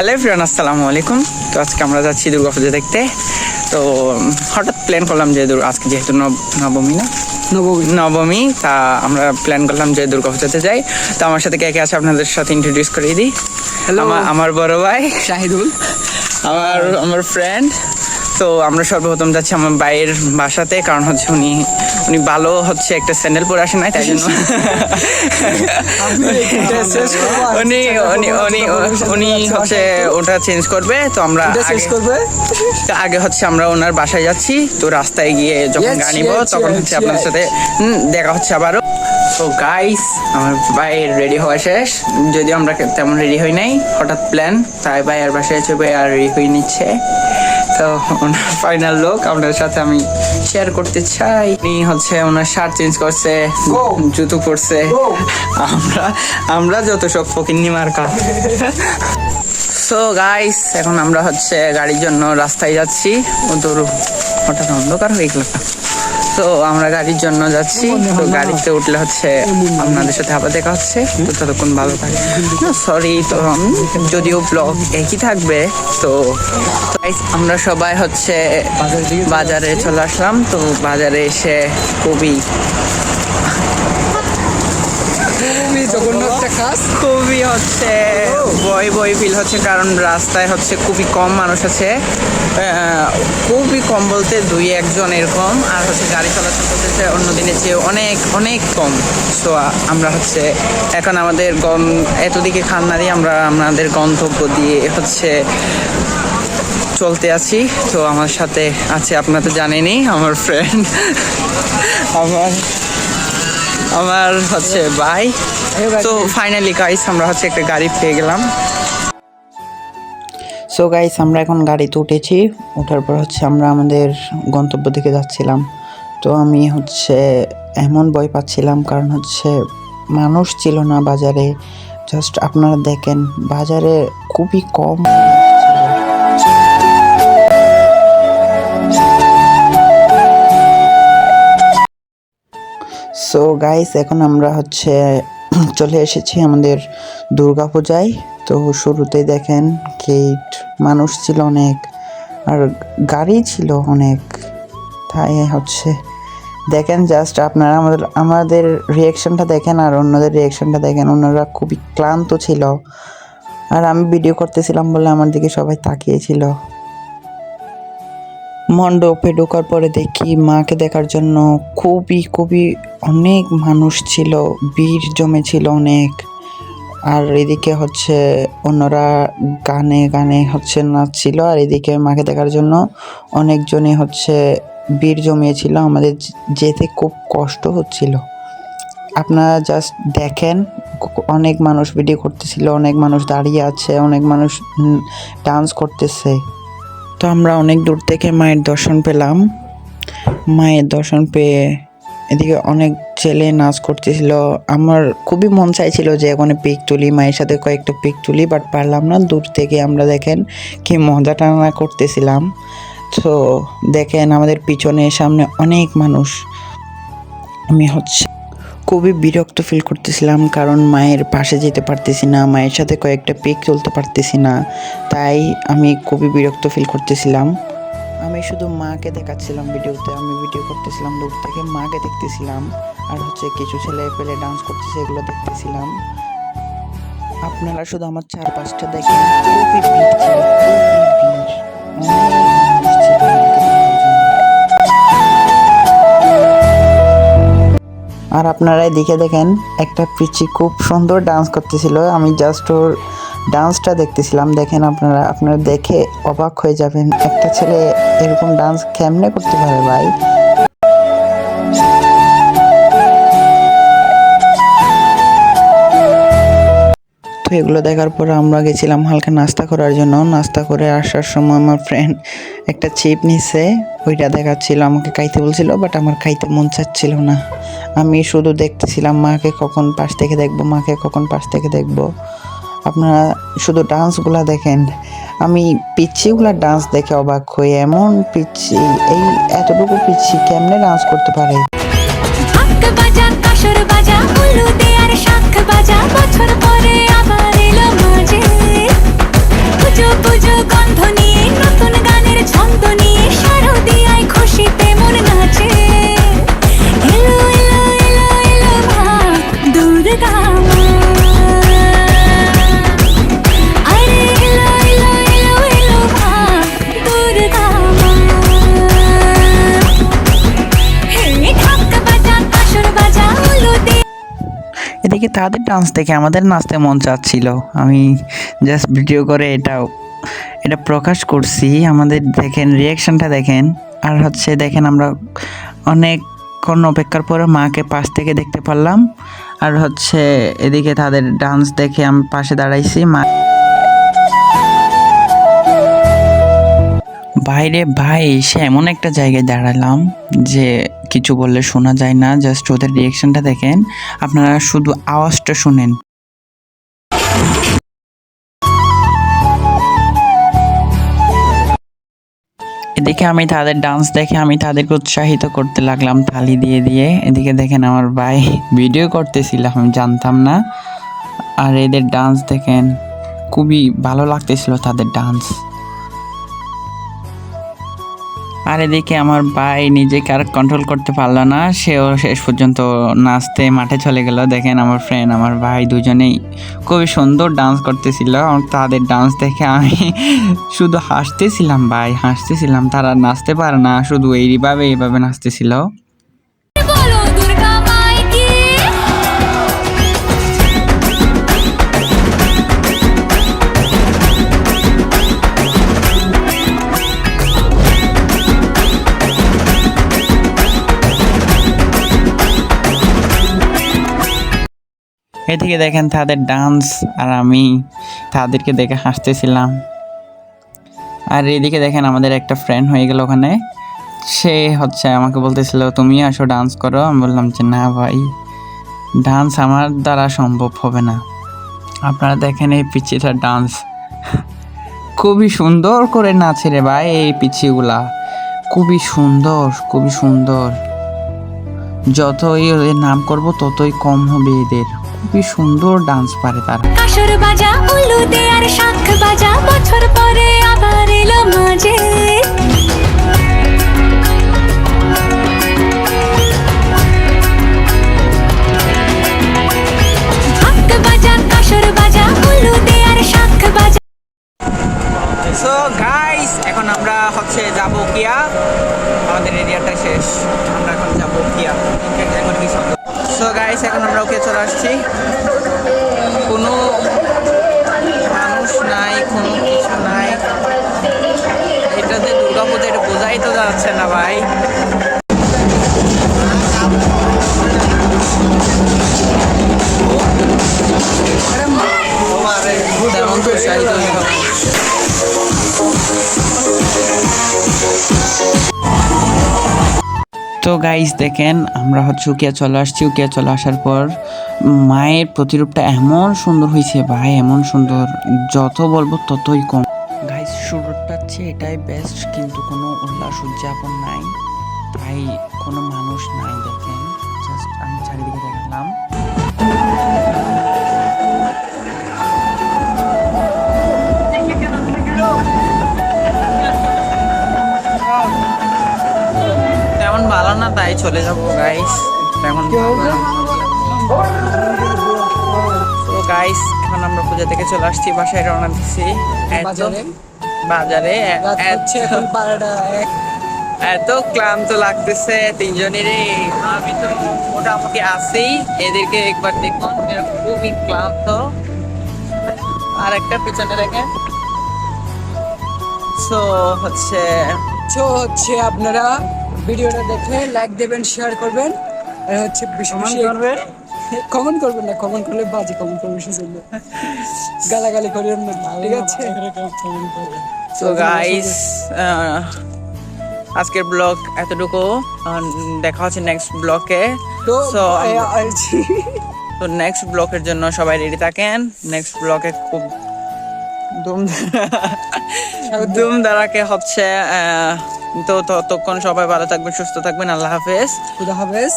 Hello friend আসসালামু আলাইকুম। তো আজকে আমরা যাচ্ছি দুর্গা পুজো দেখতে। তো হঠাৎ প্ল্যান করলাম যে আজকে যেহেতু নব- নবমী না? নবমী। নবমী তা আমরা প্ল্যান করলাম যে দুর্গা পুজোতে যাই। তো আমার সাথে কে কে আছে আপনাদের সাথে ইন্ট্রোডিউস করিয়ে দিই. আমার আমার বড় ভাই। শাহিদুল। আমার আমার ফ্রেন্ড তো আমরা সর্বপ্রথম যাচ্ছি আমার ভাইয়ের বাসাতে কারণ হচ্ছে উনি উনি ভালো হচ্ছে একটা স্যান্ডেল পরে আসে নাই তাই জন্য। উনি উনি উনি উনি হচ্ছে ওটা চেঞ্জ করবে তো আমরা করবে? তো আগে হচ্ছে আমরা ওনার বাসায় যাচ্ছি তো রাস্তায় গিয়ে যখন Yes, গাড়ি নিব yes, তখন হচ্ছে আপনার সাথে দেখা হচ্ছে আবারও। তো গাইস আমার ভাইয়ের রেডি হওয়া শেষ। যদি আমরা তেমন রেডি হই নাই হঠাৎ প্ল্যান তাই ভাই আর বাসায় আছে ভাই আর রেডি হয়ে নিচ্ছে। তো ওনার ফাইনাল লোক আপনাদের সাথে আমি শেয়ার করতে চাই। উনি হচ্ছে ওনার শার্ট চেঞ্জ করছে জুতো পরছে। আমরা আমরা যত সব ফকিন্নি মার্কা সো গাইস এখন আমরা হচ্ছে গাড়ির জন্য রাস্তায় যাচ্ছি। ও তোর হঠাৎ অন্ধকার হয়ে গেল। তো আমরা গাড়ির জন্য যাচ্ছি। তো গাড়িতে উঠলে হচ্ছে আপনাদের সাথে আবার দেখা হচ্ছে। তো ততক্ষণ ভালো থাকে সরি তো যদিও ব্লগ একই থাকবে, তো আমরা সবাই হচ্ছে বাজারে চলে আসলাম। তো বাজারে এসে কবি খুবই জঘন্য খুবই হচ্ছে বই বই ফিল হচ্ছে, কারণ রাস্তায় হচ্ছে খুবই কম মানুষ আছে। খুবই কম বলতে দুই একজন এরকম, আর হচ্ছে গাড়ি চলাচল করতেছে অন্য দিনের চেয়ে অনেক অনেক কম। সো আমরা হচ্ছে এখন আমাদের গম এতদিকে খান্না দিয়ে আমরা আমাদের গন্তব্য দিয়ে হচ্ছে চলতে আছি। তো আমার সাথে আছে, আপনারা তো জানেনই, আমার ফ্রেন্ড আমার আমার হচ্ছে ভাই। তো ফাইনালি গাইস আমরা হচ্ছে একটা গাড়ি পেয়ে গেলাম। সো গাইস আমরা এখন গাড়িতে উঠেছি। ওঠার পর হচ্ছে আমরা আমাদের গন্তব্য দিকে যাচ্ছিলাম। তো আমি হচ্ছে এমন ভয় পাচ্ছিলাম, কারণ হচ্ছে মানুষ ছিল না বাজারে। জাস্ট আপনারা দেখেন, বাজারে খুবই কম সো গাইস এখন আমরা হচ্ছে চলে এসেছি আমাদের দুর্গা পূজায় তো শুরুতেই দেখেন গেট মানুষ ছিল অনেক, আর গাড়ি ছিল অনেক। তাই হচ্ছে, দেখেন জাস্ট আপনারা আমাদের আমাদের রিয়াকশনটা দেখেন আর অন্যদের রিয়াকশনটা দেখেন। অন্যরা খুবই ক্লান্ত ছিল। আর আমি ভিডিও করতেছিলাম বলে আমার দিকে সবাই তাকিয়েছিল মণ্ডপে ঢোকার পরে দেখি মাকে দেখার জন্য খুবই খুবই অনেক মানুষ ছিল, ভিড় জমেছিল অনেক। আর এদিকে হচ্ছে অন্যরা গানে গানে হচ্ছে নাচছিল, আর এদিকে মাকে দেখার জন্য অনেকজনই হচ্ছে ভিড় জমিয়েছিল। আমাদের যেতে খুব কষ্ট হচ্ছিল। আপনারা জাস্ট দেখেন, অনেক মানুষ ভিডিও করতেছিল, অনেক মানুষ দাঁড়িয়ে আছে, অনেক মানুষ ডান্স করতেছে। তো আমরা অনেক দূর থেকে মায়ের দর্শন পেলাম। মায়ের দর্শন পেয়ে এদিকে অনেক ছেলে নাচ করতেছিল। আমার খুবই মন চাইছিল যে ওখানে পিক তুলি, মায়ের সাথে কয়েকটা পিক তুলি বাট পারলাম না। দূর থেকে আমরা দেখেন কি মজা টানা করতেছিলাম। তো দেখেন আমাদের পিছনে, সামনে অনেক মানুষ। আমি হচ্ছে খুবই বিরক্ত ফিল করতেছিলাম কারণ মায়ের পাশে যেতে পারতেছি না, মায়ের সাথে কয়েকটা পিক তুলতে পারতেছি না, তাই আমি খুবই বিরক্ত ফিল করতেছিলাম। আমি শুধু মাকে দেখাচ্ছিলাম ভিডিওতে, আমি ভিডিও করতেছিলাম, দূর থেকে মাকে দেখতেছিলাম, আর হচ্ছে কিছু ছেলে পেলে ডান্স করতেছে, এগুলো দেখতেছিলাম। আপনারা শুধু আমার চারপাশটা দেখেন খুবই আর আপনারাই দেখে দেখেন, একটা পিচি খুব সুন্দর ডান্স করতেছিল। আমি জাস্ট ওর ডান্সটা দেখতেছিলাম। দেখেন আপনারা আপনারা দেখে অবাক হয়ে যাবেন, একটা ছেলে এরকম ডান্স কেমনে করতে পারে ভাই? তো এগুলো দেখার পর আমরা গেছিলাম হালকা নাস্তা করার জন্য। নাস্তা করে আসার সময় আমার ফ্রেন্ড একটা চিপ নিছে, ওইটা দেখাচ্ছিল, আমাকে খাইতে বলছিল বাট আমার খাইতে মন চাচ্ছিল না। আমি শুধু দেখতেছিলাম মাকে কখন পাশ থেকে দেখব, মাকে কখন পাশ থেকে দেখব। আপনারা শুধু ডান্সগুলা দেখেন। আমি পিচ্ছিগুলো ডান্স দেখে অবাক হয়ে এমন পিচ্ছি, এই এতটুকু পিচ্ছি কেমনে ডান্স করতে পারে? বাজা বাজা তাদের ডান্স দেখে আমাদের নাচতে মন চাচ্ছিল। আমি জাস্ট ভিডিও করে এটাও এটা প্রকাশ করছি। আমাদের দেখেন রিয়াকশনটা দেখেন। আর হচ্ছে দেখেন আমরা অনেকক্ষণ অপেক্ষার পরে মাকে পাশ থেকে দেখতে পারলাম। আর হচ্ছে এদিকে তাদের ডান্স দেখে আমি পাশে দাঁড়াইছি। মা বাইরে ভাই এসে এমন একটা জায়গায় দাঁড়ালাম যে কিছু বললে শোনা যায় না জাস্ট ওদের রিয়েকশনটা দেখেন। আপনারা শুধু আওয়াজটা শুনেন। এদিকে আমি তাদের ডান্স দেখে আমি তাদেরকে উৎসাহিত করতে লাগলাম, তালি দিয়ে দিয়ে। এদিকে দেখেন আমার ভাই ভিডিও করতেছিলাম আমি জানতাম না। আর এদের ডান্স দেখেন, খুবই ভালো লাগতেছিল তাদের ডান্স আর এদিকে আমার ভাই নিজেকে আর কন্ট্রোল করতে পারল না, সেও শেষ পর্যন্ত নাচতে মাঠে চলে গেল। দেখেন আমার ফ্রেন্ড আমার ভাই দুজনেই খুবই সুন্দর ডান্স করতেছিল। তাদের ডান্স দেখে আমি শুধু হাসতেছিলাম ভাই, হাসতেছিলাম। তারা নাচতে পারে না, শুধু এইভাবে এইভাবে নাচতেছিল। এদিকে দেখেন তাদের ডান্স আর আমি তাদেরকে দেখে হাসতেছিলাম। আর এদিকে দেখেন আমাদের একটা ফ্রেন্ড হয়ে গেল ওখানে। সে হচ্ছে আমাকে বলতেছিল তুমি আসো ডান্স করো। আমি বললাম যে, না ভাই ডান্স আমার দ্বারা সম্ভব হবে না। আপনারা দেখেন এই পিচিটার ডান্স খুবই সুন্দর করে নাচে রে ভাই এই পিচিগুলা খুবই সুন্দর খুবই সুন্দর। যতই নাম করব, ততই কম হবে এদের। খুবই সুন্দর ডান্স পারে তারা। কাসর বাজা উলু দে আর শাঁখ বাজা বছর পরে আবার এলো মাঝে। বাজা কাসর বাজা উলু দে আর বাজা। সো গাইস এখন আমরা হচ্ছে যাব কিয়া আমাদের এরিয়াটা শেষ। আমরা সো গাইস এখন আমরা ওকে চলে আসছি। কোনো মানুষ নাই, কোনো কিছু নাই। এটা যে দুর্গাপূজা, এটা বোঝাই তো যাচ্ছে না, ভাই। তো গাইজ দেখেন, আমরা হচ্ছে উকিয়া চলে আসছি। উকিয়া চলে আসার পর মায়ের প্রতিরূপটা এমন সুন্দর হয়েছে ভাই, এমন সুন্দর। যত বলব ততই কম। গাইজ শুরুটা হচ্ছে এটাই বেস্ট কিন্তু কোনো উল্লাস উদযাপন নাই। ভাই, কোনো মানুষ নাই দেখেন। জাস্ট আমি চারিদিকে চলে যাব গাইস তো গাইস এখন আমরা পূজা থেকে চলে আসছি বাসায় রওনা দিচ্ছি। বাজারে? এত- এখন ক্লান্ত লাগতেছে তিনজনেরই। আমি তো মোটামুটি আছি। এদেরকে একবার দেখুন খুবই ক্লান্ত। আর একটা পিছনে দেখেন। সো হচ্ছে তো হচ্ছে আপনারা ভিডিওটা দেখে লাইক দেবেন শেয়ার করবেন। আর হচ্ছে বেশি বেশি কমেন্ট করবেন না কমেন্ট করলে বাজে কমেন্ট করবেন সেজন্য গালাগালি করিবেন না ঠিক আছে? সো গাইস আজকের ব্লগ এতটুকু। আহ, দেখা হচ্ছে নেক্সট ব্লকে তো আমরা- তো নেক্সট ব্লকের জন্য সবাই রেডি থাকেন। নেক্সট ব্লকে খুব ধুম ধুম ধারাকে হচ্ছে আহ, তো ততক্ষণ সবাই ভালো থাকবেন সুস্থ থাকবেন। আল্লাহ হাফেজ। খুদা হাফেজ।